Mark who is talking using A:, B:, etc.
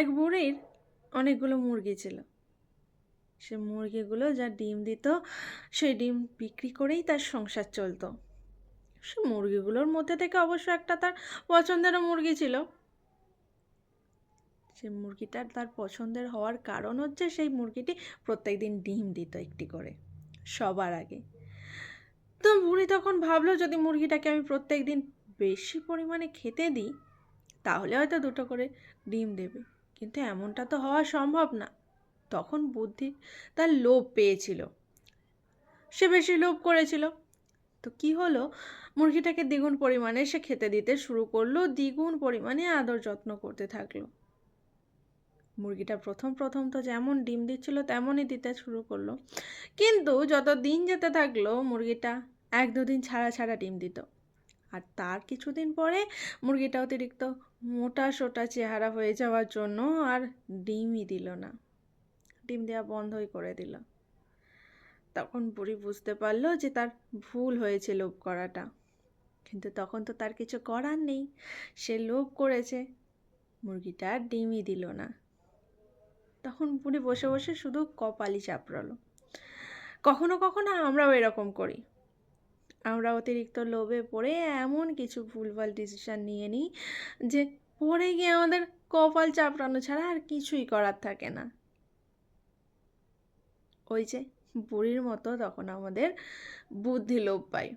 A: এক বুড়ির অনেকগুলো মুরগি ছিল। সে মুরগিগুলো যা ডিম দিত, সেই ডিম বিক্রি করেই তার সংসার চলতো। সে মুরগিগুলোর মধ্যে থেকে অবশ্য একটা তার পছন্দেরও মুরগি ছিল। সে মুরগিটার তার পছন্দের হওয়ার কারণ হচ্ছে সেই মুরগিটি প্রত্যেকদিন ডিম দিত একটি করে, সবার আগে। তো বুড়ি তখন ভাবলো, যদি মুরগিটাকে আমি প্রত্যেক দিন বেশি পরিমাণে খেতে দিই, তাহলে হয়তো দুটো করে ডিম দেবে। কিন্তু এমনটা তো হওয়া সম্ভব না। তখন বুদ্ধি তার লোভ পেয়েছিল। সে বেশি লোভ করেছিল। তো কি হলো? মুরগিটাকে দ্বিগুণ পরিমাণে সে খেতে দিতে শুরু করল, দ্বিগুণ পরিমাণে আদর যত্ন করতে থাকল। মুরগিটা প্রথম প্রথম তো যেমন ডিম দিচ্ছিল, তেমনই দিতে শুরু করল। কিন্তু যত দিন যেতে থাকল, মুরগিটা এক দুদিন ছাড়া ছাড়া ডিম দিত। আর তার কিছুদিন পরে মুরগিটা অতিরিক্ত মোটা সোটা চেহারা হয়ে যাওয়ার জন্য আর ডিমই দিল না। ডিম দেওয়া বন্ধই করে দিল। তখন বুড়ি বুঝতে পারল যে তার ভুল হয়েছে লোভ করাটা। কিন্তু তখন তো তার কিছু করার নেই। সে লোভ করেছে। মুরগিটা আর ডিমই দিল না। তখন বুড়ি বসে বসে শুধু কপালই চাপড়ালো। কখনো কখনো আমরাও এরকম করি। আমরা অতিরিক্ত লোভে পড়ে এমন কিছু ভুলভাল ডিসিশান নিয়ে নিই যে পড়ে গিয়ে আমাদের কপাল চাপড়ানো ছাড়া আর কিছুই করার থাকে না। ওই যে বুড়ির মতো তখন আমাদের বুদ্ধি লোপ পায়।